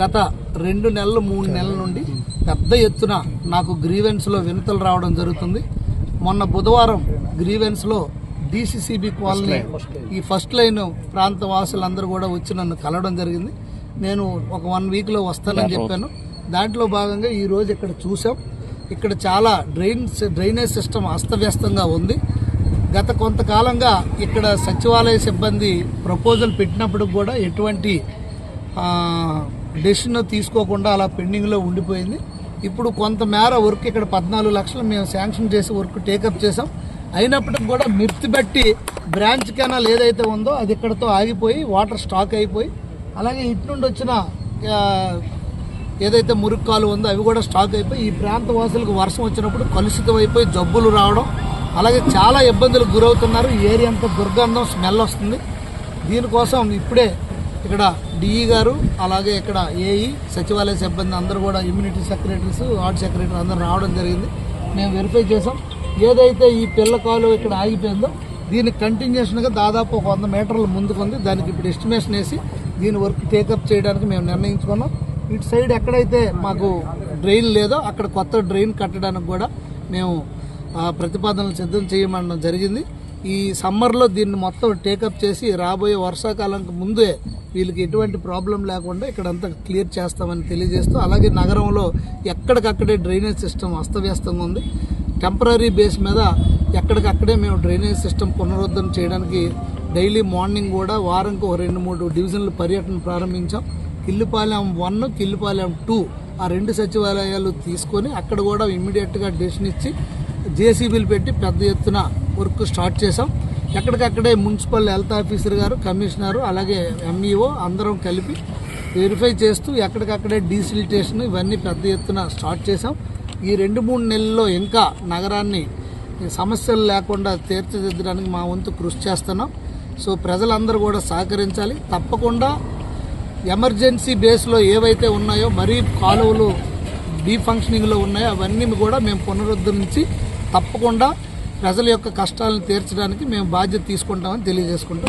గత రెండు నెలలు మూడు నెలల నుండి పెద్ద ఎత్తున నాకు గ్రీవెన్స్లో వినతులు రావడం జరుగుతుంది. మొన్న బుధవారం గ్రీవెన్స్లో డిసిసిబి కాలనీ ఈ ఫస్ట్ లైన్ ప్రాంత వాసులందరూ కూడా వచ్చి నన్ను కలవడం జరిగింది. నేను ఒక వన్ వీక్లో వస్తానని చెప్పాను. దాంట్లో భాగంగా ఈ రోజు ఇక్కడ చూసాం ఇక్కడ చాలా డ్రైన్ డ్రైనేజ్ సిస్టమ్ అస్తవ్యస్తంగా ఉంది. గత కొంతకాలంగా ఇక్కడ సచివాలయ సిబ్బంది ప్రపోజల్ పెట్టినప్పుడు కూడా ఎటువంటి డెసిషన్ తీసుకోకుండా అలా పెండింగ్లో ఉండిపోయింది. ఇప్పుడు కొంతమేర వర్క్ ఇక్కడ పద్నాలుగు లక్షలు మేము శాంక్షన్ చేసి వర్క్ టేకప్ చేసాం అయినప్పటికి కూడా మిర్చి బట్టి బ్రాంచ్ కెనాల్ ఏదైతే ఉందో అది ఇక్కడతో ఆగిపోయి వాటర్ స్టాక్ అయిపోయి అలాగే ఇటు నుండి వచ్చిన ఏదైతే మురుక్కాలు ఉందో అవి కూడా స్టాక్ అయిపోయి ఈ ప్రాంత వాసులకు వర్షం వచ్చినప్పుడు కలుషితం అయిపోయి జబ్బులు రావడం అలాగే చాలా ఇబ్బందులకు గురవుతున్నారు. ఈ ఏరియా అంతా దుర్గంధం స్మెల్ వస్తుంది. దీనికోసం ఇప్పుడే ఇక్కడ డిఈ గారు అలాగే ఇక్కడ ఏఈ సచివాలయ సిబ్బంది అందరూ కూడా ఇమ్యూనిటీ సెక్రటరీస్ వార్డ్ సెక్రటరీ అందరూ రావడం జరిగింది. మేము వెరిఫై చేసాం ఏదైతే ఈ పిల్ల కాలు ఇక్కడ ఆగిపోయిందో దీనికి కంటిన్యూషన్గా దాదాపు ఒక వంద మీటర్ల ముందుకుంది. దానికి ఇప్పుడు ఎస్టిమేషన్ వేసి దీని వర్క్ టేకప్ చేయడానికి మేము నిర్ణయించుకున్నాం. ఇటు సైడ్ ఎక్కడైతే మాకు డ్రైన్ లేదో అక్కడ కొత్త డ్రైన్ కట్టడానికి కూడా మేము ఆ, ప్రతిపాదనలు సిద్ధం చేయమనడం జరిగింది. ఈ సమ్మర్లో దీన్ని మొత్తం టేకప్ చేసి రాబోయే వర్షాకాలంకి ముందే వీళ్ళకి ఎటువంటి ప్రాబ్లం లేకుండా ఇక్కడంతా క్లియర్ చేస్తామని తెలియజేస్తూ అలాగే నగరంలో ఎక్కడికక్కడే డ్రైనేజ్ సిస్టమ్ అస్తవ్యస్తంగా ఉంది. టెంపరీ బేస్ మీద ఎక్కడికక్కడే మేము డ్రైనేజ్ సిస్టమ్ పునరుద్ధరణ చేయడానికి డైలీ మార్నింగ్ కూడా వారంకి ఒక రెండు మూడు డివిజన్లు పర్యటన ప్రారంభించాం. కిల్లిపాలెం వన్ కిల్లిపాలెం టూ ఆ రెండు సచివాలయాలు తీసుకొని అక్కడ కూడా ఇమ్మీడియట్గా డెసిషన్ ఇచ్చి జేసీబీలు పెట్టి పెద్ద ఎత్తున వర్క్ స్టార్ట్ చేసాం ఎక్కడికక్కడే మున్సిపల్ హెల్త్ ఆఫీసర్ గారు కమిషనరు అలాగే ఎంఈఓ అందరం కలిపి వెరిఫై చేస్తూ ఎక్కడికక్కడే డీసిలిటేషన్ ఇవన్నీ పెద్ద ఎత్తున స్టార్ట్ చేసాం ఈ రెండు మూడు నెలల్లో ఇంకా నగరాన్ని సమస్యలు లేకుండా తీర్చిదిద్దడానికి మా వంతు కృషి చేస్తున్నాం. సో ప్రజలందరూ కూడా సహకరించాలి. తప్పకుండా ఎమర్జెన్సీ బేస్లో ఏవైతే ఉన్నాయో మరీ కాలువలు డీఫంక్షనింగ్లో ఉన్నాయో అవన్నీ కూడా మేము పునరుద్ధరించి తప్పకుండా ప్రజల యొక్క కష్టాలను తీర్చడానికి మేము బాధ్యత తీసుకుంటామని తెలియజేసుకుంటాం